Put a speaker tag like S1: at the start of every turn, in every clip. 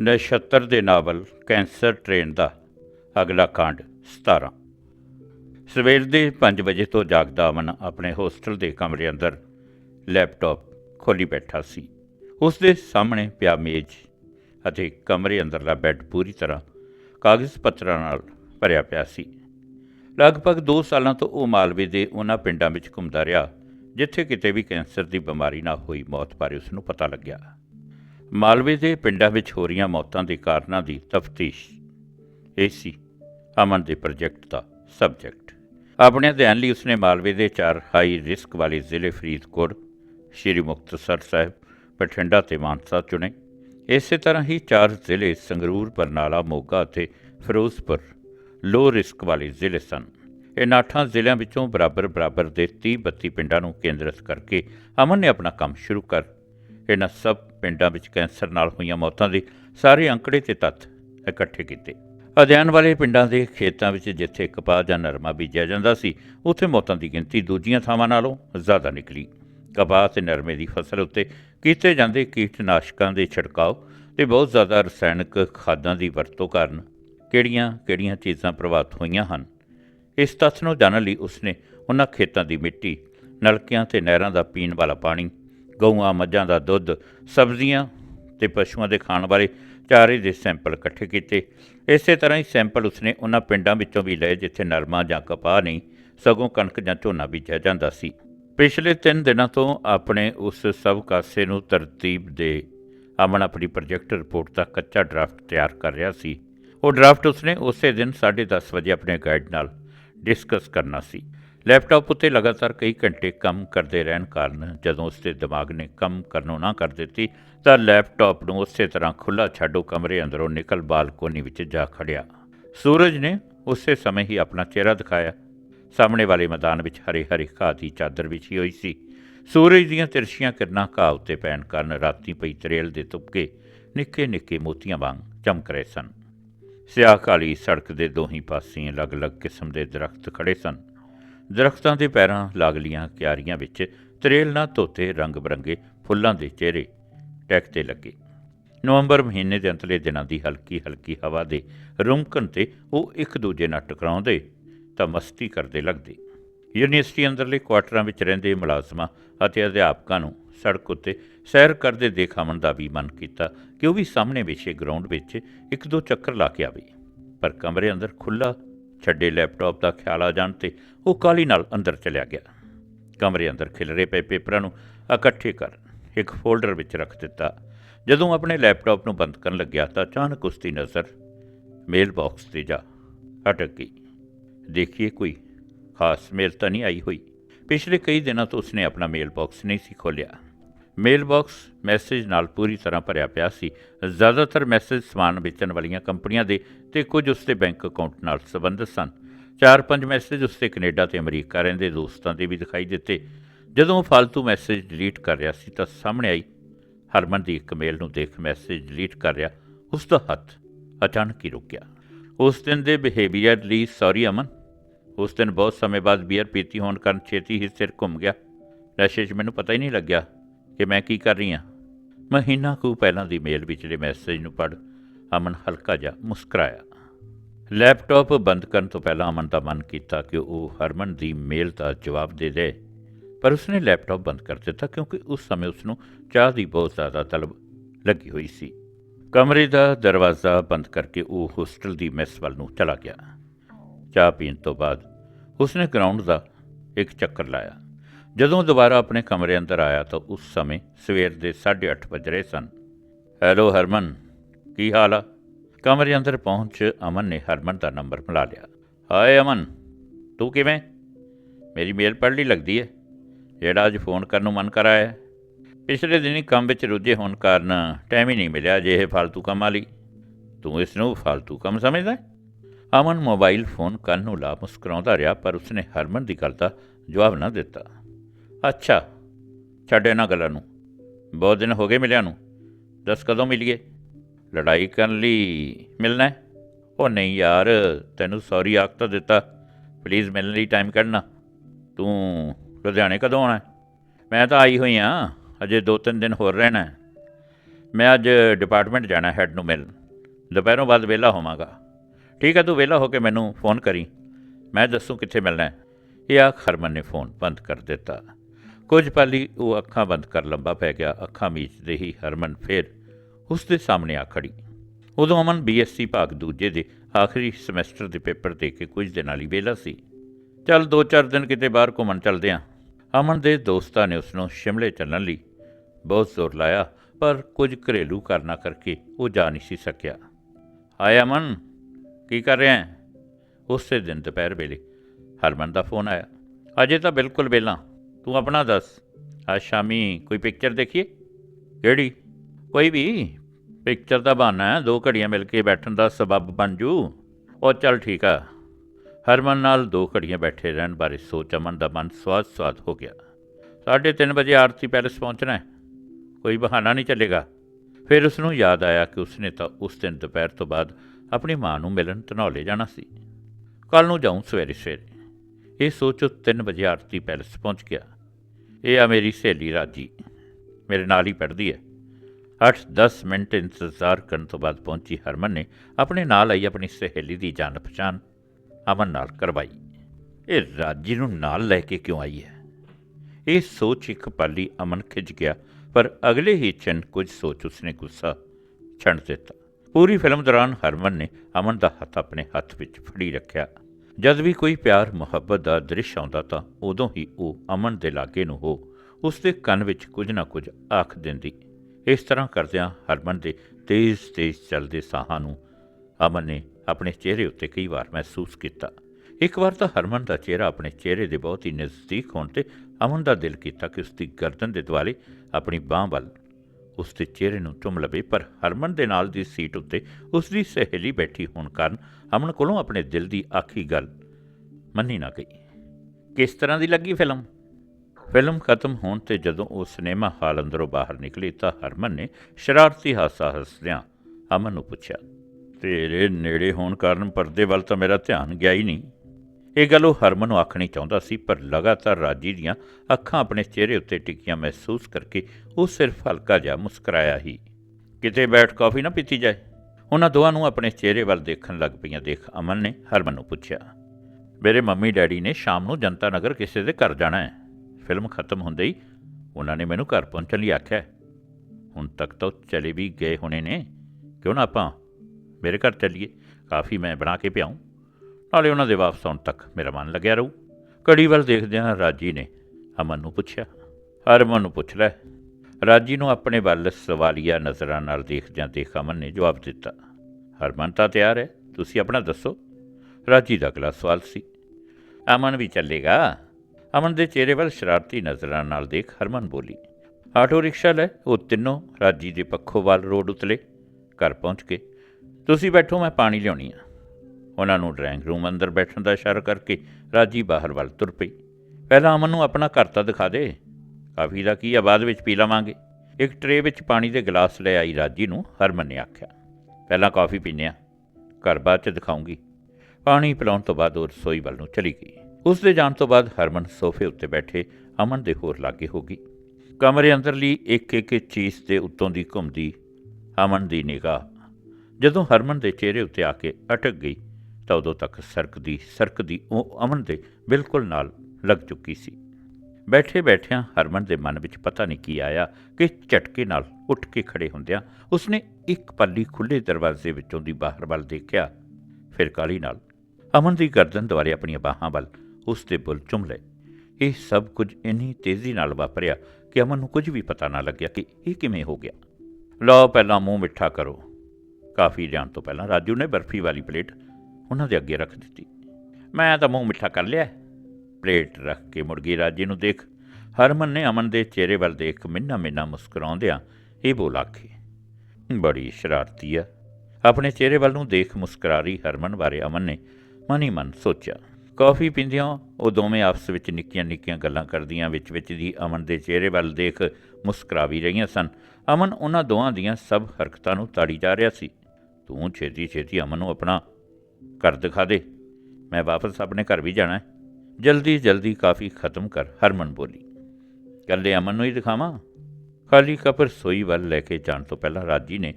S1: ਨਛੱਤਰ ਦੇ novel cancer train ਦਾ। ਅਗਲਾ ਕਾਂਡ 17 ਸਵੇਰ ਦੇ 5 ਵਜੇ ਤੋਂ ਜਾਗਦਾ ਅਮਨ ਆਪਣੇ ਹੋਸਟਲ ਦੇ ਕਮਰੇ ਅੰਦਰ ਲੈਪਟਾਪ ਖੋਲੀ ਬੈਠਾ ਸੀ। ਉਸ ਦੇ ਸਾਹਮਣੇ ਪਿਆ ਮੇਜ਼ ਅਤੇ ਕਮਰੇ ਅੰਦਰਲਾ ਬੈੱਡ ਪੂਰੀ ਤਰ੍ਹਾਂ ਕਾਗਜ਼ ਪੱਤਰਾਂ ਨਾਲ ਭਰਿਆ ਪਿਆ ਸੀ। ਲਗਭਗ 2 ਸਾਲਾਂ ਤੋਂ ਉਹ ਮਾਲਵੇ ਦੇ ਉਹਨਾਂ ਪਿੰਡਾਂ ਵਿੱਚ ਘੁੰਮਦਾ ਰਿਹਾ, ਜਿੱਥੇ ਕਿਤੇ ਵੀ ਕੈਂਸਰ ਦੀ ਬਿਮਾਰੀ ਨਾ ਹੋਈ ਮੌਤ ਬਾਰੇ ਉਸ ਨੂੰ ਪਤਾ ਲੱਗਿਆ। ਮਾਲਵੇ ਦੇ ਪਿੰਡਾਂ ਵਿੱਚ ਹੋ ਰਹੀਆਂ ਮੌਤਾਂ ਦੇ ਕਾਰਨਾਂ ਦੀ ਤਫਤੀਸ਼। ਇਹ ਸੀ ਅਮਨ ਦੇ ਪ੍ਰੋਜੈਕਟ ਦਾ ਸਬਜੈਕਟ। ਆਪਣੇ ਅਧਿਐਨ ਲਈ ਉਸਨੇ ਮਾਲਵੇ ਦੇ ਚਾਰ ਹਾਈ ਰਿਸਕ ਵਾਲੇ ਜ਼ਿਲ੍ਹੇ ਫਰੀਦਕੋਟ, ਸ਼੍ਰੀ ਮੁਕਤਸਰ ਸਾਹਿਬ, ਬਠਿੰਡਾ ਤੇ ਮਾਨਸਾ ਚੁਣੇ। ਇਸੇ ਤਰ੍ਹਾਂ ਹੀ ਚਾਰ ਜ਼ਿਲ੍ਹੇ ਸੰਗਰੂਰ, ਬਰਨਾਲਾ, ਮੋਗਾ ਅਤੇ ਫਿਰੋਜ਼ਪੁਰ ਲੋ ਰਿਸਕ ਵਾਲੇ ਜ਼ਿਲ੍ਹੇ ਸਨ। ਇਨ੍ਹਾਂ ਅੱਠਾਂ ਜ਼ਿਲ੍ਹਿਆਂ ਵਿੱਚੋਂ ਬਰਾਬਰ ਬਰਾਬਰ ਦੇ 30 32 ਪਿੰਡਾਂ ਨੂੰ ਕੇਂਦਰਿਤ ਕਰਕੇ ਅਮਨ ਨੇ ਆਪਣਾ ਕੰਮ ਸ਼ੁਰੂ ਕਰ ਇਹਨਾਂ ਸਭ ਪਿੰਡਾਂ ਵਿੱਚ ਕੈਂਸਰ ਨਾਲ ਹੋਈਆਂ ਮੌਤਾਂ ਦੇ ਸਾਰੇ ਅੰਕੜੇ ਤੇ ਤੱਥ ਇਕੱਠੇ ਕੀਤੇ। ਅਧਿਐਨ ਵਾਲੇ ਪਿੰਡਾਂ ਦੇ ਖੇਤਾਂ ਵਿੱਚ ਜਿੱਥੇ ਕਪਾਹ ਜਾਂ ਨਰਮਾ ਬੀਜਿਆ ਜਾਂਦਾ ਸੀ, ਉੱਥੇ ਮੌਤਾਂ ਦੀ ਗਿਣਤੀ ਦੂਜੀਆਂ ਥਾਵਾਂ ਨਾਲੋਂ ਜ਼ਿਆਦਾ ਨਿਕਲੀ। ਕਪਾਹ ਤੇ ਨਰਮੇ ਦੀ ਫਸਲ ਉੱਤੇ ਕੀਤੇ ਜਾਂਦੇ ਕੀਟਨਾਸ਼ਕਾਂ ਦੇ ਛਿੜਕਾਅ ਤੇ ਬਹੁਤ ਜ਼ਿਆਦਾ ਰਸਾਇਣਕ ਖਾਦਾਂ ਦੀ ਵਰਤੋਂ ਕਾਰਨ ਕਿਹੜੀਆਂ-ਕਿਹੜੀਆਂ ਚੀਜ਼ਾਂ ਪ੍ਰਭਾਵਿਤ ਹੋਈਆਂ ਹਨ? ਇਸ ਤੱਥ ਨੂੰ ਜਾਣਨ ਲਈ ਉਸਨੇ ਉਹਨਾਂ ਖੇਤਾਂ ਦੀ ਮਿੱਟੀ, ਨਲਕਿਆਂ ਤੇ ਨਹਿਰਾਂ ਦਾ ਪੀਣ ਵਾਲਾ ਪਾਣੀ ਗਊਆਂ, ਮੱਝਾਂ ਦਾ ਦੁੱਧ, ਸਬਜ਼ੀਆਂ ਤੇ ਪਸ਼ੂਆਂ ਦੇ ਖਾਣ ਬਾਰੇ ਚਾਰੇ ਦੇ ਸੈਂਪਲ ਇਕੱਠੇ ਕੀਤੇ। ਇਸੇ ਤਰ੍ਹਾਂ ਹੀ ਸੈਂਪਲ ਉਸਨੇ ਉਹਨਾਂ ਪਿੰਡਾਂ ਵਿੱਚੋਂ ਵੀ ਲਏ, ਜਿੱਥੇ ਨਰਮਾ ਜਾਂ ਕਪਾਹ ਨਹੀਂ, ਸਗੋਂ ਕਣਕ ਜਾਂ ਝੋਨਾ ਬੀਜਿਆ ਜਾਂਦਾ ਸੀ। ਪਿਛਲੇ 3 ਦਿਨਾਂ ਤੋਂ ਆਪਣੇ ਉਸ ਸਭ ਕਾਸੇ ਨੂੰ ਤਰਤੀਬ ਦੇ ਅਮਨ ਆਪਣੀ ਪ੍ਰੋਜੈਕਟ ਰਿਪੋਰਟ ਦਾ ਕੱਚਾ ਡਰਾਫਟ ਤਿਆਰ ਕਰ ਰਿਹਾ ਸੀ। ਉਹ ਡਰਾਫਟ ਉਸਨੇ ਉਸੇ ਦਿਨ 10:30 ਵਜੇ ਆਪਣੇ ਗਾਈਡ ਨਾਲ ਡਿਸਕਸ ਕਰਨਾ ਸੀ। ਲੈਪਟਾਪ ਉੱਤੇ ਲਗਾਤਾਰ ਕਈ ਘੰਟੇ ਕੰਮ ਕਰਦੇ ਰਹਿਣ ਕਾਰਨ ਜਦੋਂ ਉਸਦੇ ਦਿਮਾਗ ਨੇ ਕੰਮ ਕਰਨੋਂ ਨਾ ਕਰ ਦਿੱਤੀ, ਤਾਂ ਲੈਪਟਾਪ ਨੂੰ ਉਸੇ ਤਰ੍ਹਾਂ ਖੁੱਲਾ ਛੱਡੋ ਕਮਰੇ ਅੰਦਰੋਂ ਨਿਕਲ ਬਾਲਕੋਨੀ ਵਿੱਚ ਜਾ ਖੜਿਆ। ਸੂਰਜ ਨੇ ਉਸੇ ਸਮੇਂ ਹੀ ਆਪਣਾ ਚਿਹਰਾ ਦਿਖਾਇਆ। ਸਾਹਮਣੇ ਵਾਲੇ ਮੈਦਾਨ ਵਿੱਚ ਹਰੇ ਹਰੇ ਘਾਹ ਦੀ ਚਾਦਰ ਵਿਛੀ ਹੋਈ ਸੀ। ਸੂਰਜ ਦੀਆਂ ਤਿਰਛੀਆਂ ਕਿਰਨਾਂ ਘਾਹ ਉੱਤੇ ਪੈਣ ਕਾਰਨ ਰਾਤੀ ਪਈ ਤਰੇਲ ਦੇ ਤੁਪਕੇ ਨਿੱਕੇ ਨਿੱਕੇ ਮੋਤੀਆਂ ਵਾਂਗ ਚਮਕ ਰਹੇ ਸਨ। ਸਿਆਹ ਕਾਲੀ ਸੜਕ ਦੇ ਦੋਹੀਂ ਪਾਸੇ ਅਲੱਗ-ਅਲੱਗ ਕਿਸਮ ਦੇ ਦਰਖਤ ਖੜੇ ਸਨ। ਦਰਖਤਾਂ ਦੇ ਪੈਰਾਂ ਲਾਗਲੀਆਂ ਕਿਆਰੀਆਂ ਵਿੱਚ ਤਰੇਲ ਨਾਲ ਧੋਤੇ ਰੰਗ-ਬਰੰਗੇ ਫੁੱਲਾਂ ਦੇ ਚਿਹਰੇ ਟੈਕਤੇ ਲੱਗੇ। ਨਵੰਬਰ ਮਹੀਨੇ ਦੇ ਅੰਤਲੇ ਦਿਨਾਂ ਦੀ ਹਲਕੀ-ਹਲਕੀ ਹਵਾ ਦੇ ਰੁਮਕਣ ਤੇ ਉਹ ਇੱਕ ਦੂਜੇ ਨਾਲ ਟਕਰਾਉਂਦੇ ਤਾਂ ਮਸਤੀ ਕਰਦੇ ਲੱਗਦੇ। ਯੂਨੀਵਰਸਿਟੀ ਅੰਦਰਲੇ ਕੁਆਟਰਾਂ ਵਿੱਚ ਰਹਿੰਦੇ ਮੁਲਾਜ਼ਮਾਂ ਅਤੇ ਅਧਿਆਪਕਾਂ ਨੂੰ ਸੜਕ ਉੱਤੇ ਸੈਰ ਕਰਦੇ ਦੇਖ ਆਉਣ ਦਾ ਵੀ ਮਨ ਕੀਤਾ ਕਿ ਉਹ ਵੀ ਸਾਹਮਣੇ ਵਿਛੇ ਗਰਾਊਂਡ ਵਿੱਚ ਇੱਕ ਦੋ ਚੱਕਰ ਲਾ ਕੇ ਆਵੇ। ਪਰ ਕਮਰੇ ਅੰਦਰ ਖੁੱਲਾ ਛੱਡੇ ਲੈਪਟਾਪ ਦਾ ਖਿਆਲ ਆ ਜਾਣ ਤੇ ਉਹ ਕਾਲੀ ਨਾਲ ਅੰਦਰ ਚਲਿਆ ਗਿਆ। ਕਮਰੇ ਅੰਦਰ ਖਿਲਰੇ ਪਏ ਪੇਪਰਾਂ ਨੂੰ ਇਕੱਠੇ ਕਰ ਇੱਕ ਫੋਲਡਰ ਵਿੱਚ ਰੱਖ ਦਿੱਤਾ। ਜਦੋਂ ਆਪਣੇ ਲੈਪਟਾਪ ਨੂੰ ਬੰਦ ਕਰਨ ਲੱਗਿਆ ਤਾਂ ਅਚਾਨਕ ਉਸ ਦੀ ਨਜ਼ਰ ਮੇਲ ਬਾਕਸ ਤੇ ਜਾ ਅਟਕ ਗਈ। ਦੇਖੀਏ ਕੋਈ ਖਾਸ ਮੇਲ ਤਾਂ ਨਹੀਂ ਆਈ ਹੋਈ। ਪਿਛਲੇ ਕਈ ਦਿਨਾਂ ਤੋਂ ਉਸਨੇ ਆਪਣਾ ਮੇਲ ਬਾਕਸ ਨਹੀਂ ਸੀ ਖੋਲ੍ਹਿਆ। ਮੇਲ ਬਾਕਸ ਮੈਸੇਜ ਨਾਲ ਪੂਰੀ ਤਰ੍ਹਾਂ ਭਰਿਆ ਪਿਆ ਸੀ। ਜ਼ਿਆਦਾਤਰ ਮੈਸੇਜ ਸਮਾਨ ਵੇਚਣ ਵਾਲੀਆਂ ਕੰਪਨੀਆਂ ਦੇ ਤੇ ਕੁਝ ਉਸਦੇ ਬੈਂਕ ਅਕਾਊਂਟ ਨਾਲ ਸੰਬੰਧਿਤ ਸਨ। ਚਾਰ ਪੰਜ ਮੈਸੇਜ ਉਸਦੇ ਕੈਨੇਡਾ ਤੇ ਅਮਰੀਕਾ ਰਹਿੰਦੇ ਦੋਸਤਾਂ ਦੇ ਵੀ ਦਿਖਾਈ ਦਿੱਤੇ। ਜਦੋਂ ਉਹ ਫालतू ਮੈਸੇਜ ਡਿਲੀਟ ਕਰ ਰਿਹਾ ਸੀ ਤਾਂ ਸਾਹਮਣੇ ਆਈ ਹਰਮਨ ਦੀ ਇੱਕ ਮੇਲ ਨੂੰ ਦੇਖ ਮੈਸੇਜ ਡਿਲੀਟ ਕਰ ਰਿਹਾ। ਉਸ ਦਾ ਹੱਥ ਅਚਾਨਕ ਹੀ ਰੁਕ ਗਿਆ। ਉਸ ਦਿਨ ਦੇ ਬਿਹੇਵੀਅਰ ਲਈ ਸੌਰੀ ਅਮਨ। ਉਸ ਦਿਨ ਬਹੁਤ ਸਮੇਂ ਬਾਅਦ ਬੀਅਰ ਪੀਤੀ ਹੋਣ ਕਾਰਨ ਛੇਤੀ ਹੀ ਸਿਰ ਘੁੰਮ ਗਿਆ। ਨਸ਼ੇ 'ਚ ਮੈਨੂੰ ਪਤਾ ਹੀ ਨਹੀਂ ਲੱਗਿਆ ਕਿ ਮੈਂ ਕੀ ਕਰ ਰਹੀ ਹਾਂ। ਮਹੀਨਾ ਕੁ ਪਹਿਲਾਂ ਦੀ ਮੇਲ ਵਿਚਲੇ ਮੈਸੇਜ ਨੂੰ ਪੜ੍ਹ ਅਮਨ ਹਲਕਾ ਜਿਹਾ ਮੁਸਕਰਾਇਆ। ਲੈਪਟਾਪ ਬੰਦ ਕਰਨ ਤੋਂ ਪਹਿਲਾਂ ਅਮਨ ਦਾ ਮਨ ਕੀਤਾ ਕਿ ਉਹ ਹਰਮਨ ਦੀ ਮੇਲ ਦਾ ਜਵਾਬ ਦੇ ਦੇ। ਪਰ ਉਸਨੇ ਲੈਪਟਾਪ ਬੰਦ ਕਰ ਦਿੱਤਾ ਕਿਉਂਕਿ ਉਸ ਸਮੇਂ ਉਸ ਨੂੰ ਚਾਹ ਦੀ ਬਹੁਤ ਜ਼ਿਆਦਾ ਤਲਬ ਲੱਗੀ ਹੋਈ ਸੀ। ਕਮਰੇ ਦਾ ਦਰਵਾਜ਼ਾ ਬੰਦ ਕਰਕੇ ਉਹ ਹੋਸਟਲ ਦੀ ਮੈਸ ਵੱਲ ਨੂੰ ਚਲਾ ਗਿਆ। ਚਾਹ ਪੀਣ ਤੋਂ ਬਾਅਦ ਉਸਨੇ ਗਰਾਊਂਡ ਦਾ ਇੱਕ ਚੱਕਰ ਲਾਇਆ। ਜਦੋਂ ਦੁਬਾਰਾ ਆਪਣੇ ਕਮਰੇ ਅੰਦਰ ਆਇਆ ਤਾਂ ਉਸ ਸਮੇਂ ਸਵੇਰ ਦੇ 8:30 ਵਜ ਰਹੇ ਸਨ। ਹੈਲੋ ਹਰਮਨ। ਕੀ ਹਾਲ ਆ? ਕਮਰੇ ਅੰਦਰ ਪਹੁੰਚ ਅਮਨ ਨੇ ਹਰਮਨ ਦਾ ਨੰਬਰ ਮਿਲਾ ਲਿਆ। ਹਾਏ ਅਮਨ, ਤੂੰ ਕਿਵੇਂ? ਮੇਰੀ ਮੇਲ ਪੜ ਲਈ ਲੱਗਦੀ ਏ ਜਿਹੜਾ ਅੱਜ ਫੋਨ ਕਰਨ ਨੂੰ ਮਨ ਕਰ ਆਇਆ ਪਿਛਲੇ ਦਿਨੀ ਕੰਮ ਵਿੱਚ ਰੁੱਝੇ ਹੋਣ ਕਾਰਨ ਟਾਈਮ ਹੀ ਨਹੀਂ ਮਿਲਿਆ ਜੇ ਇਹ ਫालतू ਕੰਮਾਂ ਲਈ। ਤੂੰ ਇਸ ਨੂੰ ਫालतू ਕੰਮ ਸਮਝਦਾ ਅਮਨ ਮੋਬਾਈਲ ਫੋਨ ਕਰਨ ਨੂੰ ਲਾ ਮੁਸਕਰਾਉਂਦਾ ਰਿਹਾ, ਪਰ ਉਸਨੇ ਹਰਮਨ ਦੀ ਗੱਲ ਦਾ ਜਵਾਬ ਨਾ ਦਿੱਤਾ। ਅੱਛਾ, ਛੱਡੇ ਨਾ ਗੱਲਾਂ ਨੂੰ। ਬਹੁਤ ਦਿਨ ਹੋ ਗਏ ਮਿਲਿਆ ਨੂੰ। ਦੱਸ ਕਦੋਂ ਮਿਲੀਏ? ਲੜਾਈ ਕਰਨ ਲਈ ਮਿਲਣਾ ਹੈ? ਉਹ ਨਹੀਂ ਯਾਰ, ਤੈਨੂੰ ਸੌਰੀ ਆਖ ਤਾਂ ਦਿੱਤਾ। ਪਲੀਜ਼ ਮਿਲਣ ਲਈ ਟਾਈਮ ਕੱਢਣਾ। ਤੂੰ ਲੁਧਿਆਣੇ ਕਦੋਂ ਆਉਣਾ ਮੈਂ ਤਾਂ ਆਈ ਹੋਈ ਆ ਅਜੇ ਦੋ ਤਿੰਨ ਦਿਨ ਹੋਰ ਰਹਿਣਾ ਮੈਂ ਅੱਜ ਡਿਪਾਰਟਮੈਂਟ ਜਾਣਾ ਹੈਡ ਨੂੰ ਮਿਲਣ। ਦੁਪਹਿਰੋਂ ਬਾਅਦ ਵਿਹਲਾ ਹੋਵਾਂਗਾ। ਠੀਕ ਹੈ, ਤੂੰ ਵਿਹਲਾ ਹੋ ਕੇ ਮੈਨੂੰ ਫੋਨ ਕਰੀ। ਮੈਂ ਦੱਸੂ ਕਿੱਥੇ ਮਿਲਣਾ ਹੈ। ਇਹ ਆਖ ਹਰਮਨ ਨੇ ਫੋਨ ਬੰਦ ਕਰ ਦਿੱਤਾ। ਕੁਝ ਪਲ ਲਈ ਉਹ ਅੱਖਾਂ ਬੰਦ ਕਰ ਲੰਬਾ ਪੈ ਗਿਆ। ਅੱਖਾਂ ਮੀਚਦੇ ਹੀ ਹਰਮਨ ਫੇਰ ਉਸ ਦੇ ਸਾਹਮਣੇ ਆ ਖੜੀ। ਉਦੋਂ ਅਮਨ ਬੀਐਸਸੀ ਭਾਗ ਦੂਜੇ ਦੇ ਆਖਰੀ ਸਮੈਸਟਰ ਦੇ ਪੇਪਰ ਦੇ ਕੇ ਕੁਝ ਦਿਨਾਂ ਲਈ ਵਿਹਲਾ ਸੀ। ਚੱਲ ਦੋ ਚਾਰ ਦਿਨ ਕਿਤੇ ਬਾਹਰ ਘੁੰਮਣ ਚੱਲਦੇ ਆਂ। ਅਮਨ ਦੇ ਦੋਸਤਾਂ ਨੇ ਉਸ ਨੂੰ ਸ਼ਿਮਲੇ ਚੱਲਣ ਲਈ ਬਹੁਤ ਜ਼ੋਰ ਲਾਇਆ, ਪਰ ਕੁਝ ਘਰੇਲੂ ਕਾਰਨਾਂ ਕਰਕੇ ਉਹ ਜਾ ਨਹੀਂ ਸੀ ਸਕਿਆ। ਹਾਏ ਅਮਨ, ਕੀ ਕਰ ਰਿਹਾ ਹੈ? ਉਸੇ ਦਿਨ ਦੁਪਹਿਰ ਵੇਲੇ ਹਰਮਨ ਦਾ ਫੋਨ ਆਇਆ। ਅਜੇ ਤਾਂ ਬਿਲਕੁਲ ਵਿਹਲਾ। ਤੂੰ ਆਪਣਾ ਦੱਸ, ਅੱਜ ਸ਼ਾਮੀ ਕੋਈ ਪਿਕਚਰ ਦੇਖੀਏ? ਕਿਹੜੀ? ਕੋਈ ਵੀ? ਪਿਕਚਰ ਦਾ ਬਹਾਨਾ ਹੈ, ਦੋ ਘੜੀਆਂ ਮਿਲ ਕੇ ਬੈਠਣ ਦਾ ਸਬਬ ਬਣ ਜੂ। ਉਹ ਚੱਲ ਠੀਕ ਆ। ਹਰਮਨ ਨਾਲ ਦੋ ਘੜੀਆਂ ਬੈਠੇ ਰਹਿਣ ਬਾਰੇ ਸੋਚ ਅਮਨ ਦਾ ਮਨ ਸਵਾਦ ਸਵਾਦ ਹੋ ਗਿਆ। ਸਾਢੇ ਤਿੰਨ ਵਜੇ ਆਰਤੀ ਪੈਲਸ ਪਹੁੰਚਣਾ ਹੈ। ਕੋਈ ਬਹਾਨਾ ਨਹੀਂ ਚੱਲੇਗਾ। ਫਿਰ ਉਸ ਨੂੰ ਯਾਦ ਆਇਆ ਕਿ ਉਸਨੇ ਤਾਂ ਉਸ ਦਿਨ ਦੁਪਹਿਰ ਤੋਂ ਬਾਅਦ ਆਪਣੀ ਮਾਂ ਨੂੰ ਮਿਲਣ ਧਨੌਲੇ ਜਾਣਾ ਸੀ। ਕੱਲ ਨੂੰ ਜਾਊਂ ਸਵੇਰੇ ਸਵੇਰੇ। ਇਹ ਸੋਚੋ 3 ਵਜੇ ਆਰਤੀ ਪੈਲਸ ਪਹੁੰਚ ਗਿਆ। ਇਹ ਆ ਮੇਰੀ ਸਹੇਲੀ ਰਾਜੀ। ਮੇਰੇ ਨਾਲ ਹੀ ਪੜ੍ਹਦੀ ਹੈ। 8-10 ਮਿੰਟ ਇੰਤਜ਼ਾਰ ਕਰਨ ਤੋਂ ਬਾਅਦ ਪਹੁੰਚੀ ਹਰਮਨ ਨੇ ਆਪਣੇ ਨਾਲ ਆਈ ਆਪਣੀ ਸਹੇਲੀ ਦੀ ਜਾਣ ਪਛਾਣ, ਅਮਨ ਨਾਲ ਕਰਵਾਈ। ਇਹ ਰਾਜੀ ਨੂੰ ਨਾਲ ਲੈ ਕੇ ਕਿਉਂ ਆਈ ਹੈ? ਇਹ ਸੋਚ ਇੱਕ ਪਾਲੀ ਅਮਨ ਖਿੱਚ ਗਿਆ, ਪਰ ਅਗਲੇ ਹੀ ਚਿੰਨ ਕੁਝ ਸੋਚ ਉਸਨੇ ਗੁੱਸਾ ਛੰਡ ਦਿੱਤਾ। ਪੂਰੀ ਫਿਲਮ ਦੌਰਾਨ ਹਰਮਨ ਨੇ ਅਮਨ ਦਾ ਹੱਥ ਆਪਣੇ ਹੱਥ ਵਿੱਚ ਫੜੀ ਰੱਖਿਆ। ਜਦ ਵੀ ਕੋਈ ਪਿਆਰ, ਮੁਹੱਬਤ ਦਾ ਦ੍ਰਿਸ਼ ਆਉਂਦਾ ਤਾਂ ਉਦੋਂ ਹੀ ਉਹ ਅਮਨ ਦੇ ਲਾਗੇ ਨੂੰ ਹੋ ਉਸ ਦੇ ਕੰਨ ਵਿੱਚ ਕੁਝ ਨਾ ਕੁਝ ਆਖ ਦਿੰਦੀ। ਇਸ ਤਰ੍ਹਾਂ ਕਰਦਿਆਂ ਹਰਮਨ ਦੇ ਤੇਜ਼-ਤੇਜ਼ ਚੱਲਦੇ ਸਾਹਾਂ ਨੂੰ ਅਮਨ ਨੇ ਆਪਣੇ ਚਿਹਰੇ ਉੱਤੇ ਕਈ ਵਾਰ ਮਹਿਸੂਸ ਕੀਤਾ। ਇੱਕ ਵਾਰ ਤਾਂ ਹਰਮਨ ਦਾ ਚਿਹਰਾ ਆਪਣੇ ਚਿਹਰੇ ਦੇ ਬਹੁਤ ਹੀ ਨਜ਼ਦੀਕ ਹੋਣ ਤੇ ਅਮਨ ਦਾ ਦਿਲ ਕੀਤਾ ਕਿ ਉਸ ਦੀ ਗਰਦਨ ਦੇ ਦੁਆਲੇ ਆਪਣੀ ਬਾਹ ਵੱਲ ਉਸ ਦੇ ਚਿਹਰੇ ਨੂੰ ਚੁੰਮ ਲਵੇ, ਪਰ ਹਰਮਨ ਦੇ ਨਾਲ ਦੀ ਸੀਟ ਉੱਤੇ ਉਸ ਦੀ ਸਹੇਲੀ ਬੈਠੀ ਹੋਣ ਕਾਰਨ ਅਮਨ ਕੋਲੋਂ ਆਪਣੇ ਦਿਲ ਦੀ ਆਖੀ ਗੱਲ ਮੰਨੀ ਨਾ ਗਈ। ਕਿਸ ਤਰ੍ਹਾਂ ਦੀ ਲੱਗੀ ਫਿਲਮ? ਫਿਲਮ ਖਤਮ ਹੋਣ ਤੇ ਜਦੋਂ ਉਹ ਸਿਨੇਮਾ ਹਾਲ ਅੰਦਰੋਂ ਬਾਹਰ ਨਿਕਲੀ ਤਾਂ ਹਰਮਨ ਨੇ ਸ਼ਰਾਰਤੀ ਹਾਸਾ ਹੱਸਦਿਆਂ ਅਮਨ ਨੂੰ ਪੁੱਛਿਆ, ਤੇਰੇ ਨੇੜੇ ਹੋਣ ਕਾਰਨ ਪਰਦੇ ਵੱਲ ਤਾਂ ਮੇਰਾ ਧਿਆਨ ਗਿਆ ਹੀ ਨਹੀਂ। ਇਹ ਗੱਲ ਉਹ ਹਰਮਨ ਨੂੰ ਆਖਣੀ ਚਾਹੁੰਦਾ ਸੀ, ਪਰ ਲਗਾਤਾਰ ਰਾਜੀ ਦੀਆਂ ਅੱਖਾਂ ਆਪਣੇ ਚਿਹਰੇ ਉੱਤੇ ਟਿਕੀਆਂ ਮਹਿਸੂਸ ਕਰਕੇ ਉਹ ਸਿਰਫ ਹਲਕਾ ਜਿਹਾ ਮੁਸਕਰਾਇਆ ਹੀ, ਕਿਤੇ ਬੈਠ ਕਾਫੀ ਨਾ ਪੀਤੀ ਜਾਏ? ਉਹਨਾਂ ਦੋਵਾਂ ਨੂੰ ਆਪਣੇ ਚਿਹਰੇ ਵੱਲ ਦੇਖਣ ਲੱਗ ਪਈਆਂ ਦੇਖ ਅਮਨ ਨੇ ਹਰਮਨ ਨੂੰ ਪੁੱਛਿਆ, ਮੇਰੇ ਮੰਮੀ ਡੈਡੀ ਨੇ ਸ਼ਾਮ ਨੂੰ ਜਨਤਾ ਨਗਰ ਕਿਸੇ ਦੇ ਘਰ ਜਾਣਾ ਹੈ? ਫਿਲਮ ਖਤਮ ਹੁੰਦੇ ਹੀ ਉਹਨਾਂ ਨੇ ਮੈਨੂੰ ਘਰ ਪਹੁੰਚਣ ਲਈ ਆਖਿਆ, ਹੁਣ ਤੱਕ ਤਾਂ ਉਹ ਚਲੇ ਵੀ ਗਏ ਹੋਣੇ ਨੇ, ਕਿਉਂ ਨਾ ਆਪਾਂ ਮੇਰੇ ਘਰ ਚੱਲੀਏ? ਕਾਫੀ ਮੈਂ ਬਣਾ ਕੇ ਪਿਆਉਂ ਨਾਲੇ ਉਹਨਾਂ ਦੇ ਵਾਪਸ ਆਉਣ ਤੱਕ ਮੇਰਾ ਮਨ ਲੱਗਿਆ ਰਹੂ। ਕੜੀ ਵੱਲ ਦੇਖਦਿਆਂ ਰਾਜੀ ਨੇ ਅਮਨ ਨੂੰ ਪੁੱਛਿਆ, ਹਰਮਨ ਨੂੰ ਪੁੱਛ ਲੈ। ਰਾਜੀ ਨੂੰ ਆਪਣੇ ਵੱਲ ਸਵਾਲੀਆ ਨਜ਼ਰਾਂ ਨਾਲ ਦੇਖਦਿਆਂ ਦੇਖ ਅਮਨ ਨੇ ਜਵਾਬ ਦਿੱਤਾ, ਹਰਮਨ ਤਾਂ ਤਿਆਰ ਹੈ, ਤੁਸੀਂ ਆਪਣਾ ਦੱਸੋ? ਰਾਜੀ ਦਾ ਅਗਲਾ ਸਵਾਲ ਸੀ, ਅਮਨ ਵੀ ਚੱਲੇਗਾ? ਅਮਨ ਦੇ ਚਿਹਰੇ ਵੱਲ ਸ਼ਰਾਰਤੀ ਨਜ਼ਰਾਂ ਨਾਲ ਦੇਖ ਹਰਮਨ ਬੋਲੀ, ਆਟੋ ਰਿਕਸ਼ਾ ਲੈ, ਉਹ ਤਿੰਨੋਂ ਰਾਜੀ ਦੇ ਪੱਖੋਵਾਲ ਰੋਡ ਉਤਲੇ। ਘਰ ਪਹੁੰਚ ਕੇ ਤੁਸੀਂ ਬੈਠੋ, ਮੈਂ ਪਾਣੀ ਲਿਆਉਣੀ ਆ। ਉਹਨਾਂ ਨੂੰ ਡਰਾਇੰਗ ਰੂਮ ਅੰਦਰ ਬੈਠਣ ਦਾ ਇਸ਼ਾਰਾ ਕਰਕੇ ਰਾਜੀ ਬਾਹਰ ਵੱਲ ਤੁਰ ਪਈ। ਪਹਿਲਾਂ ਅਮਨ ਨੂੰ ਆਪਣਾ ਘਰ ਤਾਂ ਦਿਖਾ ਦੇ। ਕਾਫੀ ਦਾ ਕੀ ਆ, ਬਾਅਦ ਵਿੱਚ ਪੀ ਲਵਾਂਗੇ। ਇੱਕ ਟਰੇ ਵਿੱਚ ਪਾਣੀ ਦੇ ਗਲਾਸ ਲੈ ਆਈ ਰਾਜੀ ਨੂੰ ਹਰਮਨ ਨੇ ਆਖਿਆ, ਪਹਿਲਾਂ ਕਾਫੀ ਪੀਨੇ ਆ, ਘਰ ਬਾਅਦ ਚ ਦਿਖਾਉਂਗੀ। ਪਾਣੀ ਪਿਲਾਉਣ ਤੋਂ ਬਾਅਦ ਉਹ ਰਸੋਈ ਵੱਲ ਨੂੰ ਚਲੀ ਗਈ। ਉਸ ਦੇ ਜਾਣ ਤੋਂ ਬਾਅਦ ਹਰਮਨ ਸੋਫੇ ਉੱਤੇ ਬੈਠੇ ਅਮਨ ਦੇ ਹੋਰ ਲਾਗੇ ਹੋ ਗਈ। ਕਮਰੇ ਅੰਦਰਲੀ ਇੱਕ ਇੱਕ ਚੀਜ਼ ਦੇ ਉੱਤੋਂ ਦੀ ਘੁੰਮਦੀ ਅਮਨ ਦੀ ਨਿਗਾਹ। ਜਦੋਂ ਹਰਮਨ ਦੇ ਚਿਹਰੇ ਉੱਤੇ ਆ ਕੇ ਅਟਕ ਗਈ, ਤਾਂ ਉਦੋਂ ਤੱਕ ਸਰਕਦੀ ਸਰਕਦੀ ਉਹ ਅਮਨ ਦੇ ਬਿਲਕੁਲ ਨਾਲ ਲੱਗ ਚੁੱਕੀ ਸੀ। ਬੈਠੇ ਬੈਠਿਆਂ ਹਰਮਨ ਦੇ ਮਨ ਵਿੱਚ ਪਤਾ ਨਹੀਂ ਕੀ ਆਇਆ ਕਿ ਝਟਕੇ ਨਾਲ ਉੱਠ ਕੇ ਖੜੇ ਹੁੰਦਿਆਂ ਉਸਨੇ ਇੱਕ ਪੱਲੀ ਖੁੱਲੇ ਦਰਵਾਜ਼ੇ ਵਿੱਚੋਂ ਦੀ ਬਾਹਰ ਵੱਲ ਦੇਖਿਆ। ਫਿਰ ਕਾਲੀ ਨਾਲ ਅਮਨ ਦੀ ਗਰਦਨ ਦੁਆਰੇ ਆਪਣੀਆਂ ਬਾਹਾਂ ਵੱਲ ਉਸ ਦੇ ਬੁੱਲ ਚੁੰਮ ਲਏ। ਇਹ ਸਭ ਕੁਝ ਇੰਨੀ ਤੇਜ਼ੀ ਨਾਲ ਵਾਪਰਿਆ ਕਿ ਅਮਨ ਨੂੰ ਕੁਝ ਵੀ ਪਤਾ ਨਾ ਲੱਗਿਆ ਕਿ ਇਹ ਕਿਵੇਂ ਹੋ ਗਿਆ। ਲਓ, ਪਹਿਲਾਂ ਮੂੰਹ ਮਿੱਠਾ ਕਰੋ। ਕਾਫੀ ਜਾਣ ਤੋਂ ਪਹਿਲਾਂ ਰਾਜੂ ਨੇ ਬਰਫੀ ਵਾਲੀ ਪਲੇਟ ਉਹਨਾਂ ਦੇ ਅੱਗੇ ਰੱਖ ਦਿੱਤੀ। ਮੈਂ ਤਾਂ ਮੂੰਹ ਮਿੱਠਾ ਕਰ ਲਿਆ ਪਲੇਟ ਰੱਖ ਕੇ ਮੁੜ ਗਈ ਰਾਜੀ ਨੂੰ ਦੇਖ, ਹਰਮਨ ਨੇ ਅਮਨ ਦੇ ਚਿਹਰੇ ਵੱਲ ਦੇਖ ਮਿੰਨਾ ਮਿੰਨਾ ਮੁਸਕਰਾਉਂਦਿਆਂ ਇਹ ਬੋਲ ਆਖੇ, ਬੜੀ ਸ਼ਰਾਰਤੀ ਆ। ਆਪਣੇ ਚਿਹਰੇ ਵੱਲ ਨੂੰ ਦੇਖ ਮੁਸਕਰਾ ਰਹੀ ਹਰਮਨ ਬਾਰੇ ਅਮਨ ਨੇ ਮਨ ਹੀ ਮਨ ਸੋਚਿਆ। ਕਾਫੀ ਪੀਂਦਿਆਂ ਉਹ ਦੋਵੇਂ ਆਪਸ ਵਿੱਚ ਨਿੱਕੀਆਂ ਨਿੱਕੀਆਂ ਗੱਲਾਂ ਕਰਦੀਆਂ, ਵਿੱਚ ਵਿੱਚ ਦੀ ਅਮਨ ਦੇ ਚਿਹਰੇ ਵੱਲ ਦੇਖ ਮੁਸਕਰਾ ਵੀ ਰਹੀਆਂ ਸਨ। ਅਮਨ ਉਹਨਾਂ ਦੋਵਾਂ ਦੀਆਂ ਸਭ ਹਰਕਤਾਂ ਨੂੰ ਤਾੜੀ ਜਾ ਰਿਹਾ ਸੀ। ਤੂੰ ਛੇਤੀ ਛੇਤੀ ਅਮਨ ਨੂੰ ਆਪਣਾ ਘਰ ਦਿਖਾ ਦੇ। ਮੈਂ ਵਾਪਸ ਆਪਣੇ ਘਰ ਵੀ ਜਾਣਾ ਹੈ। ਜਲਦੀ ਜਲਦੀ ਕਾਫੀ ਖਤਮ ਕਰ ਹਰਮਨ ਬੋਲੀ। ਕੱਲੇ ਅਮਨ ਨੂੰ ਹੀ ਦਿਖਾਵਾਂ? ਖਾਲੀ ਕੱਪ ਰਸੋਈ ਵੱਲ ਲੈ ਕੇ ਜਾਣ ਤੋਂ ਪਹਿਲਾਂ ਰਾਜੀ ਨੇ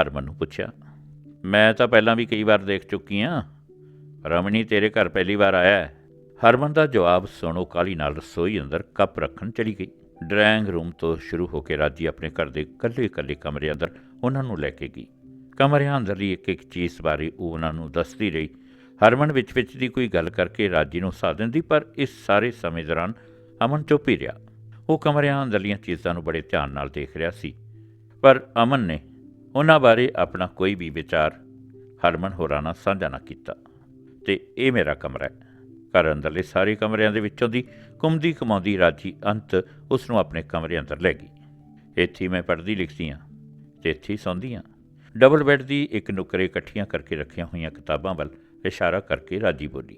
S1: ਹਰਮਨ ਨੂੰ ਪੁੱਛਿਆ। ਮੈਂ ਤਾਂ ਪਹਿਲਾਂ ਵੀ ਕਈ ਵਾਰ ਦੇਖ ਚੁੱਕੀ ਹਾਂ ਰਮਣੀ, ਤੇਰੇ ਘਰ ਪਹਿਲੀ ਵਾਰ ਆਇਆ ਹੈ। ਹਰਮਨ ਦਾ ਜਵਾਬ ਸੁਣੋ ਕਾਲੀ ਨਾਲ ਰਸੋਈ ਅੰਦਰ ਕੱਪ ਰੱਖਣ ਚਲੀ ਗਈ। ਡਰਾਇੰਗ ਰੂਮ ਤੋਂ ਸ਼ੁਰੂ ਹੋ ਕੇ ਰਾਜੀ ਆਪਣੇ ਘਰ ਦੇ ਇਕੱਲੇ-ਇਕੱਲੇ ਕਮਰੇ ਅੰਦਰ ਉਹਨਾਂ ਨੂੰ ਲੈ ਕੇ ਗਈ। ਕਮਰਿਆਂ ਅੰਦਰਲੀ ਇੱਕ ਇੱਕ ਚੀਜ਼ ਬਾਰੇ ਉਹ ਉਹਨਾਂ ਨੂੰ ਦੱਸਦੀ ਰਹੀ। ਹਰਮਨ ਵਿੱਚ ਵਿੱਚ ਦੀ ਕੋਈ ਗੱਲ ਕਰਕੇ ਰਾਜੀ ਨੂੰ ਸਾਥ ਦਿੰਦੀ, ਪਰ ਇਸ ਸਾਰੇ ਸਮੇਂ ਦੌਰਾਨ ਅਮਨ ਚੁੱਪ ਹੀ ਰਿਹਾ। ਉਹ ਕਮਰਿਆਂ ਅੰਦਰਲੀਆਂ ਚੀਜ਼ਾਂ ਨੂੰ ਬੜੇ ਧਿਆਨ ਨਾਲ ਦੇਖ ਰਿਹਾ ਸੀ। ਪਰ ਅਮਨ ਨੇ ਉਹਨਾਂ ਬਾਰੇ ਆਪਣਾ ਕੋਈ ਵੀ ਵਿਚਾਰ ਹਰਮਨ ਹੋਰਾਂ ਨਾਲ ਸਾਂਝਾ ਨਾ ਕੀਤਾ। ਤੇ ਇਹ ਮੇਰਾ ਕਮਰਾ ਹੈ। ਘਰ ਅੰਦਰਲੇ ਸਾਰੇ ਕਮਰਿਆਂ ਦੇ ਵਿੱਚੋਂ ਦੀ ਘੁੰਮਦੀ ਕਮਾਉਂਦੀ ਰਾਜੀ ਅੰਤ ਉਸ ਨੂੰ ਆਪਣੇ ਕਮਰੇ ਅੰਦਰ ਲੈ ਗਈ। ਇੱਥੇ ਮੈਂ ਪੜ੍ਹਦੀ ਲਿਖਦੀ ਹਾਂ ਤੇ ਇੱਥੇ ਹੀ ਸੌਂਦੀ ਹਾਂ। ਡਬਲ ਬੈੱਡ ਦੀ ਇੱਕ ਨੁਕਰੇ ਇਕੱਠੀਆਂ ਕਰਕੇ ਰੱਖੀਆਂ ਹੋਈਆਂ ਕਿਤਾਬਾਂ ਵੱਲ ਇਸ਼ਾਰਾ ਕਰਕੇ ਰਾਜੀ ਬੋਲੀ।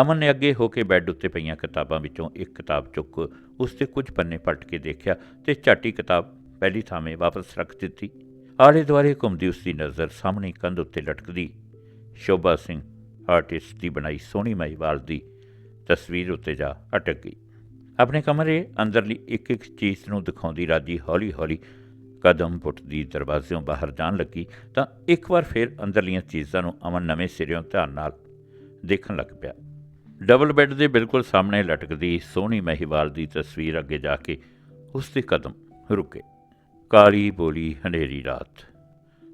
S1: ਅਮਨ ਨੇ ਅੱਗੇ ਹੋ ਕੇ ਬੈੱਡ ਉੱਤੇ ਪਈਆਂ ਕਿਤਾਬਾਂ ਵਿੱਚੋਂ ਇੱਕ ਕਿਤਾਬ ਚੁੱਕ ਉਸ 'ਤੇ ਕੁਝ ਪੰਨੇ ਪਲਟ ਕੇ ਦੇਖਿਆ ਤੇ ਝਾਟੀ ਕਿਤਾਬ ਪਹਿਲੀ ਥਾਵੇਂ ਵਾਪਸ ਰੱਖ ਦਿੱਤੀ। ਆਲੇ ਦੁਆਲੇ ਘੁੰਮਦੀ ਉਸ ਦੀ ਨਜ਼ਰ ਸਾਹਮਣੇ ਕੰਧ ਉੱਤੇ ਲਟਕਦੀ। ਸ਼ੋਭਾ ਸਿੰਘ ਆਰਟਿਸਟ ਦੀ ਬਣਾਈ ਸੋਹਣੀ ਮਹੀਵਾਲ ਦੀ ਤਸਵੀਰ ਉੱਤੇ ਜਾ ਅਟਕ ਗਈ। ਆਪਣੇ ਕਮਰੇ ਅੰਦਰਲੀ ਇੱਕ ਇੱਕ ਚੀਜ਼ ਨੂੰ ਦਿਖਾਉਂਦੀ ਰਾਜੀ ਹੌਲੀ-ਹੌਲੀ ਕਦਮ ਪੁੱਟਦੀ ਦਰਵਾਜ਼ਿਓਂ ਬਾਹਰ ਜਾਣ ਲੱਗੀ ਤਾਂ ਇੱਕ ਵਾਰ ਫਿਰ ਅੰਦਰਲੀਆਂ ਚੀਜ਼ਾਂ ਨੂੰ ਅਮਨ ਨਵੇਂ ਸਿਰਿਓਂ ਧਿਆਨ ਨਾਲ ਦੇਖਣ ਲੱਗ ਪਿਆ। ਡਬਲ ਬੈੱਡ ਦੇ ਬਿਲਕੁਲ ਸਾਹਮਣੇ ਲਟਕਦੀ ਸੋਹਣੀ ਮਹੀਵਾਲ ਦੀ ਤਸਵੀਰ ਅੱਗੇ ਜਾ ਕੇ ਉਸ ਦੇ ਕਦਮ ਰੁਕੇ। ਕਾਲੀ ਬੋਲੀ ਹਨੇਰੀ ਰਾਤ,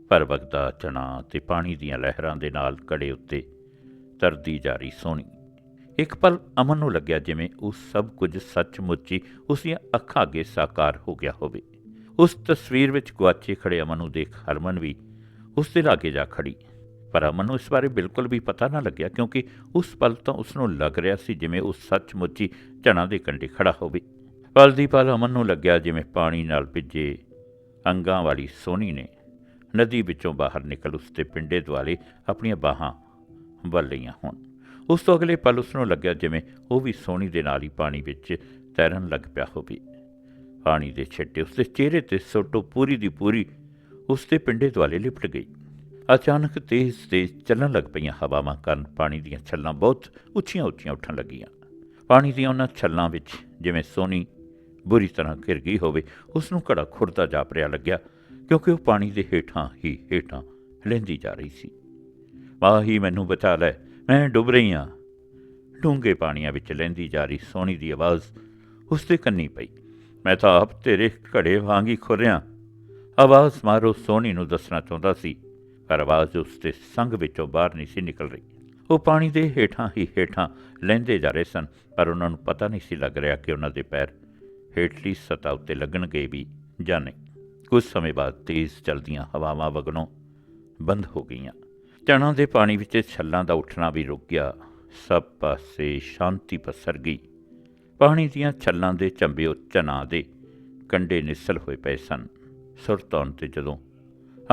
S1: ਪਰ ਵਗਦਾ ਚਣਾ ਤੇ ਪਾਣੀ ਦੀਆਂ ਲਹਿਰਾਂ ਦੇ ਨਾਲ ਕੜੇ ਉੱਤੇ ਤਰਦੀ ਜਾ ਰਹੀ ਸੋਹਣੀ। ਇੱਕ ਪਲ ਅਮਨ ਨੂੰ ਲੱਗਿਆ ਜਿਵੇਂ ਉਹ ਸਭ ਕੁਝ ਸੱਚਮੁੱਚ ਹੀ ਉਸ ਦੀਆਂ ਅੱਖਾਂ ਅੱਗੇ ਸਾਕਾਰ ਹੋ ਗਿਆ ਹੋਵੇ। ਉਸ ਤਸਵੀਰ ਵਿੱਚ ਗੁਆਚੇ ਖੜੇ ਅਮਨ ਨੂੰ ਦੇਖ ਹਰਮਨ ਵੀ ਉਸ ਦੇ ਲਾਗੇ ਜਾ ਖੜੀ। ਪਰ ਅਮਨ ਨੂੰ ਇਸ ਬਾਰੇ ਬਿਲਕੁਲ ਵੀ ਪਤਾ ਨਾ ਲੱਗਿਆ ਕਿਉਂਕਿ ਉਸ ਪਲ ਤਾਂ ਉਸ ਨੂੰ ਲੱਗ ਰਿਹਾ ਸੀ ਜਿਵੇਂ ਉਹ ਸੱਚਮੁੱਚ ਹੀ ਝਣਾ ਦੇ ਕੰਢੇ ਖੜਾ ਹੋਵੇ। ਪਲ ਦੀ ਪਲ ਅਮਨ ਨੂੰ ਲੱਗਿਆ ਜਿਵੇਂ ਪਾਣੀ ਨਾਲ ਭਿੱਜੇ ਅੰਗਾਂ ਵਾਲੀ ਸੋਹਣੀ ਨੇ। ਨਦੀ ਵਿੱਚੋਂ ਬਾਹਰ ਨਿਕਲ ਉਸ ਦੇ ਪਿੰਡੇ ਦੁਆਲੇ ਆਪਣੀਆਂ ਬਾਹਾਂ ਵੱਲ ਲਈਆਂ ਹੋਣ। ਉਸ ਤੋਂ ਅਗਲੇ ਪਲ ਉਸ ਨੂੰ ਲੱਗਿਆ ਜਿਵੇਂ ਉਹ ਵੀ ਸੋਹਣੀ ਦੇ ਨਾਲ ਹੀ ਪਾਣੀ ਵਿੱਚ ਤੈਰਨ ਲੱਗ ਪਿਆ ਹੋਵੇ। ਪਾਣੀ ਦੇ ਛਿੱਟੇ ਉਸ ਦੇ ਚਿਹਰੇ ਤੇ ਸੋਟੋ ਪੂਰੀ ਦੀ ਪੂਰੀ ਉਸ ਦੇ ਪਿੰਡੇ ਦੁਆਲੇ ਲਿਪਟ ਗਈ। ਅਚਾਨਕ ਤੇਜ਼ ਤੇਜ਼ ਚੱਲਣ ਲੱਗ ਪਈਆਂ ਹਵਾਵਾਂ ਕਾਰਨ ਪਾਣੀ ਦੀਆਂ ਛੱਲਾਂ ਬਹੁਤ ਉੱਚੀਆਂ ਉੱਚੀਆਂ ਉੱਠਣ ਲੱਗੀਆਂ। ਪਾਣੀ ਦੀਆਂ ਉਹਨਾਂ ਛੱਲਾਂ ਵਿੱਚ ਜਿਵੇਂ ਸੋਹਣੀ ਬੁਰੀ ਤਰ੍ਹਾਂ ਘਿਰ ਗਈ ਹੋਵੇ ਉਸ ਨੂੰ ਘੜਾ ਖੁਰਦਾ ਜਾਪਰਿਆ ਲੱਗਿਆ ਕਿਉਂਕਿ ਉਹ ਪਾਣੀ ਦੇ ਹੇਠਾਂ ਹੀ ਹੇਠਾਂ ਲੈਂਦੀ ਜਾ ਰਹੀ ਸੀ। ਮਾਹੀ ਮੈਨੂੰ ਬਚਾ ਲੈ, ਮੈਂ ਡੁੱਬ ਰਹੀ ਹਾਂ। ਡੂੰਘੇ ਪਾਣੀਆਂ ਵਿੱਚ ਲੈਂਦੀ ਜਾ ਰਹੀ ਸੋਹਣੀ ਦੀ ਆਵਾਜ਼ ਉਸ 'ਤੇ ਕੰਨੀ ਪਈ। ਮੈਂ ਤਾਂ ਆਪ ਤੇਰੇ ਘੜੇ ਵਾਂਗ ਹੀ ਖੁਰਿਆ ਆਵਾਜ਼ ਮਾਰੋ ਸੋਹਣੀ ਨੂੰ ਦੱਸਣਾ ਚਾਹੁੰਦਾ ਸੀ, ਪਰ ਆਵਾਜ਼ ਉਸ ਦੇ ਸੰਗ ਵਿੱਚੋਂ ਬਾਹਰ ਨਹੀਂ ਸੀ ਨਿਕਲ ਰਹੀ। ਉਹ ਪਾਣੀ ਦੇ ਹੇਠਾਂ ਹੀ ਹੇਠਾਂ ਲੈਂਦੇ ਜਾ ਰਹੇ ਸਨ, ਪਰ ਉਹਨਾਂ ਨੂੰ ਪਤਾ ਨਹੀਂ ਸੀ ਲੱਗ ਰਿਹਾ ਕਿ ਉਹਨਾਂ ਦੇ ਪੈਰ ਹੇਠਲੀ ਸਤਹ ਉੱਤੇ ਲੱਗਣਗੇ ਵੀ ਜਾਂ ਨਹੀਂ। ਕੁਝ ਸਮੇਂ ਬਾਅਦ ਤੇਜ਼ ਚਲਦੀਆਂ ਹਵਾਵਾਂ ਵਗਣੋਂ ਬੰਦ ਹੋ ਗਈਆਂ। ਚਣਾ ਦੇ ਪਾਣੀ ਵਿੱਚ ਛੱਲਾਂ ਦਾ ਉੱਠਣਾ ਵੀ ਰੁਕ ਗਿਆ। ਸਭ ਪਾਸੇ ਸ਼ਾਂਤੀ ਪਸਰ ਗਈ। ਪਾਣੀ ਦੀਆਂ ਛੱਲਾਂ ਦੇ ਚੰਬਿਓ ਚਨਾ ਦੇ ਕੰਡੇ ਨਿਸਲ ਹੋਏ ਪਏ ਸਨ। ਸੁਰਤੌਣ ਤੇ ਜਦੋਂ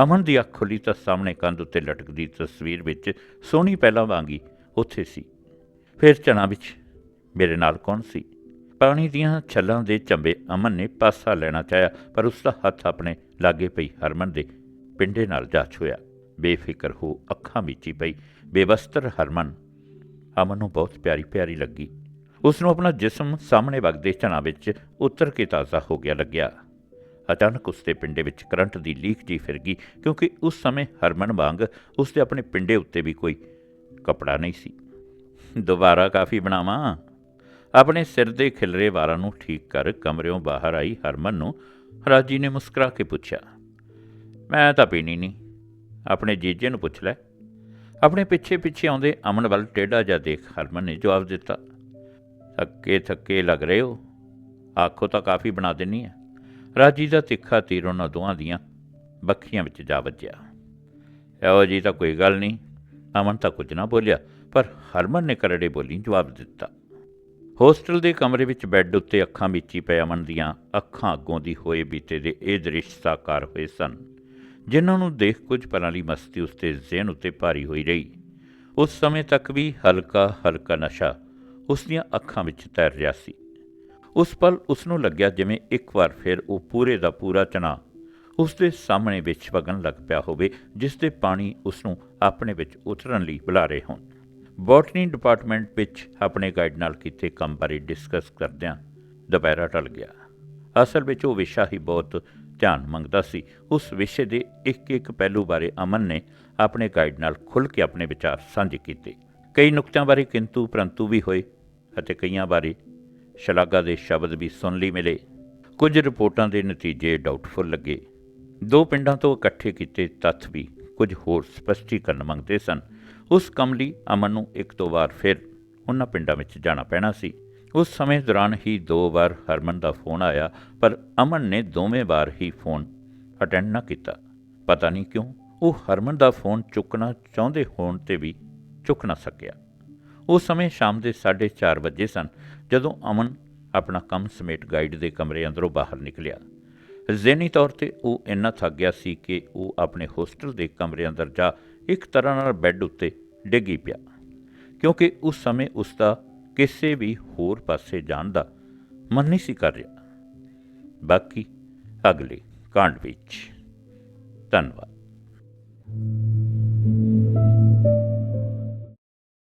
S1: ਅਮਨ ਦੀ ਅੱਖ ਖੁੱਲੀ ਤਾਂ ਸਾਹਮਣੇ ਕੰਧ ਉੱਤੇ ਲਟਕਦੀ ਤਸਵੀਰ ਵਿੱਚ ਸੋਹਣੀ ਪਹਿਲਾਂ ਵਾਂਗੀ ਉੱਥੇ ਸੀ। ਫਿਰ ਚਣਾ ਵਿੱਚ, ਮੇਰੇ ਨਾਲ ਕੌਣ ਸੀ? ਪਾਣੀ ਦੀਆਂ ਛੱਲਾਂ ਦੇ ਚੰਬੇ ਅਮਨ ਨੇ ਪਾਸਾ ਲੈਣਾ ਚਾਹਿਆ, ਪਰ ਉਸ ਦਾ ਹੱਥ ਆਪਣੇ ਲਾਗੇ ਪਈ ਹਰਮਨ ਦੇ ਪਿੰਡੇ ਨਾਲ ਜਾ ਛੁਇਆ ਬੇਫਿਕਰ ਹੋ ਅੱਖਾਂ ਵਿੱਚ ਪਈ। ਬੇਵਸਤਰ ਹਰਮਨ, ਅਮਨ ਨੂੰ ਬਹੁਤ ਪਿਆਰੀ ਪਿਆਰੀ ਲੱਗੀ। ਉਸ ਨੂੰ ਆਪਣਾ ਜਿਸਮ ਸਾਹਮਣੇ ਵਗਦੇ ਝਣਾ ਵਿੱਚ ਉਤਰ ਕੇ ਤਾਜ਼ਾ ਹੋ ਗਿਆ ਲੱਗਿਆ। ਅਚਾਨਕ ਉਸ ਦੇ ਪਿੰਡੇ ਵਿੱਚ ਕਰੰਟ ਦੀ ਲੀਕ ਜੀ ਫਿਰ ਗਈ, ਕਿਉਂਕਿ ਉਸ ਸਮੇਂ ਹਰਮਨ ਵਾਂਗ ਉਸ ਦੇ ਆਪਣੇ ਪਿੰਡੇ ਉੱਤੇ ਵੀ ਕੋਈ ਕਪੜਾ ਨਹੀਂ ਸੀ। ਦੁਬਾਰਾ ਕਾਫੀ ਬਣਾਵਾਂ। ਆਪਣੇ ਸਿਰ ਦੇ ਖਿਲਰੇ ਵਾਰਾਂ ਨੂੰ ਠੀਕ ਕਰ ਕਮਰਿਓਂ ਬਾਹਰ ਆਈ ਹਰਮਨ ਨੂੰ ਰਾਜੀ ਨੇ ਮੁਸਕਰਾ ਕੇ ਪੁੱਛਿਆ, ਮੈਂ ਤਾਂ ਪੀਣੀ ਨਹੀਂ। ਆਪਣੇ ਜੀਜੇ ਨੂੰ ਪੁੱਛ ਲੈ। ਆਪਣੇ ਪਿੱਛੇ ਪਿੱਛੇ ਆਉਂਦੇ ਅਮਨ ਵੱਲ ਟੇਢਾ ਜਿਹਾ ਦੇਖ ਹਰਮਨ ਨੇ ਜਵਾਬ ਦਿੱਤਾ, ਥੱਕੇ ਥੱਕੇ ਲੱਗ ਰਹੇ ਹੋ? ਆਖੋ ਤਾਂ ਕਾਫੀ ਬਣਾ ਦਿੰਨੀ ਆ। ਰਾਜੀ ਦਾ ਤਿੱਖਾ ਤੀਰ ਉਹਨਾਂ ਦੋਹਾਂ ਦੀਆਂ ਬੱਖੀਆਂ ਵਿੱਚ ਜਾ ਵੱਜਿਆ। ਇਹੋ ਜੀ ਤਾਂ ਕੋਈ ਗੱਲ ਨਹੀਂ। ਅਮਨ ਤਾਂ ਕੁਝ ਨਾ ਬੋਲਿਆ, ਪਰ ਹਰਮਨ ਨੇ ਕਰੜੇ ਬੋਲੀ ਜਵਾਬ ਦਿੱਤਾ। ਹੋਸਟਲ ਦੇ ਕਮਰੇ ਵਿੱਚ ਬੈੱਡ ਉੱਤੇ ਅੱਖਾਂ ਵਿੱਚ ਪਏ ਅਮਨ ਦੀਆਂ ਅੱਖਾਂ ਅੱਗੋਂ ਦੀ ਹੋਏ ਬੀਤੇ ਦੇ ਇਹ ਦ੍ਰਿਸ਼ ਸਾਕਾਰ ਹੋਏ ਸਨ। ਜਿਨ੍ਹਾਂ ਨੂੰ ਦੇਖ ਕੁਝ ਪਲਾਂ ਲਈ ਮਸਤੀ ਉਸ ਦੇ ਜ਼ਿਹਨ ਉੱਤੇ ਭਾਰੀ ਹੋਈ ਰਹੀ। ਉਸ ਸਮੇਂ ਤੱਕ ਵੀ ਹਲਕਾ ਹਲਕਾ ਨਸ਼ਾ ਉਸ ਦੀਆਂ ਅੱਖਾਂ ਵਿੱਚ ਤੈਰ ਰਿਹਾ ਸੀ। ਉਸ ਪਲ ਉਸ ਨੂੰ ਲੱਗਿਆ ਜਿਵੇਂ ਇੱਕ ਵਾਰ ਫਿਰ ਉਹ ਪੂਰੇ ਦਾ ਪੂਰਾ ਚਨਾ ਉਸ ਦੇ ਸਾਹਮਣੇ ਵਿੱਚ ਵਗਣ ਲੱਗ ਪਿਆ ਹੋਵੇ, ਜਿਸ ਦੇ ਪਾਣੀ ਉਸ ਨੂੰ ਆਪਣੇ ਵਿੱਚ ਉਤਰਨ ਲਈ ਬੁਲਾ ਰਹੇ ਹੋਣ। ਬੋਟਨੀ ਡਿਪਾਰਟਮੈਂਟ ਵਿੱਚ ਆਪਣੇ ਗਾਈਡ ਨਾਲ ਕੀਤੇ ਕੰਮ ਬਾਰੇ ਡਿਸਕਸ ਕਰਦਿਆਂ ਦੁਪਹਿਰਾ ਟਲ ਗਿਆ। ਅਸਲ ਵਿੱਚ ਉਹ ਵਿਸ਼ਾ ਹੀ ਬਹੁਤ ਧਿਆਨ ਮੰਗਦਾ ਸੀ। ਉਸ ਵਿਸ਼ੇ ਦੇ ਇੱਕ ਇੱਕ ਪਹਿਲੂ ਬਾਰੇ ਅਮਨ ਨੇ ਆਪਣੇ ਗਾਈਡ ਨਾਲ ਖੁੱਲ੍ਹ ਕੇ ਆਪਣੇ ਵਿਚਾਰ ਸਾਂਝੇ ਕੀਤੇ। ਕਈ ਨੁਕਤਿਆਂ ਬਾਰੇ ਕਿੰਤੂ ਪਰੰਤੂ ਵੀ ਹੋਏ ਅਤੇ ਕਈਆਂ ਬਾਰੇ ਸ਼ਲਾਘਾ ਦੇ ਸ਼ਬਦ ਵੀ ਸੁਣ ਲਈ ਮਿਲੇ। ਕੁਝ ਰਿਪੋਰਟਾਂ ਦੇ ਨਤੀਜੇ ਡਾਊਟਫੁਲ ਲੱਗੇ। ਦੋ ਪਿੰਡਾਂ ਤੋਂ ਇਕੱਠੇ ਕੀਤੇ ਤੱਥ ਵੀ ਕੁਝ ਹੋਰ ਸਪਸ਼ਟੀਕਰਨ ਮੰਗਦੇ ਸਨ। ਉਸ ਕੰਮ ਲਈ ਅਮਨ ਨੂੰ ਇੱਕ ਦੋ ਵਾਰ ਫਿਰ ਉਹਨਾਂ ਪਿੰਡਾਂ ਵਿੱਚ ਜਾਣਾ ਪੈਣਾ ਸੀ। ਉਸ ਸਮੇਂ ਦੌਰਾਨ ਹੀ ਦੋ ਵਾਰ ਹਰਮਨ ਦਾ ਫੋਨ ਆਇਆ, ਪਰ ਅਮਨ ਨੇ ਦੋਵੇਂ ਵਾਰ ਹੀ ਫੋਨ ਅਟੈਂਡ ਨਾ ਕੀਤਾ। ਪਤਾ ਨਹੀਂ ਕਿਉਂ, ਉਹ ਹਰਮਨ ਦਾ ਫੋਨ ਚੁੱਕਣਾ ਚਾਹੁੰਦੇ ਹੋਣ ਤੇ ਵੀ ਚੁੱਕ ਨਾ ਸਕਿਆ। ਉਸ ਸਮੇਂ ਸ਼ਾਮ ਦੇ 4:30 ਵਜੇ ਸਨ, ਜਦੋਂ ਅਮਨ ਆਪਣਾ ਕੰਮ ਸਮੇਟ ਗਾਈਡ ਦੇ ਕਮਰੇ ਅੰਦਰੋਂ ਬਾਹਰ ਨਿਕਲਿਆ। ਜ਼ਹਿਨੀ ਤੌਰ ਤੇ ਉਹ ਇੰਨਾ ਥੱਕ ਗਿਆ ਸੀ ਕਿ ਉਹ ਆਪਣੇ ਹੋਸਟਲ ਦੇ ਕਮਰੇ ਅੰਦਰ ਜਾ ਇੱਕ ਤਰ੍ਹਾਂ ਨਾਲ ਬੈੱਡ ਉੱਤੇ ਡਿੱਗੀ ਪਿਆ, ਕਿਉਂਕਿ ਉਸ ਸਮੇਂ ਉਸ ਦਾ ਕਿਸੇ ਵੀ ਹੋਰ ਪਾਸੇ ਜਾਣ ਦਾ ਮਨ ਨਹੀਂ ਸੀ ਕਰ ਰਿਹਾ। ਬਾਕੀ ਅਗਲੇ ਕਾਂਡ ਵਿੱਚ। ਧੰਨਵਾਦ।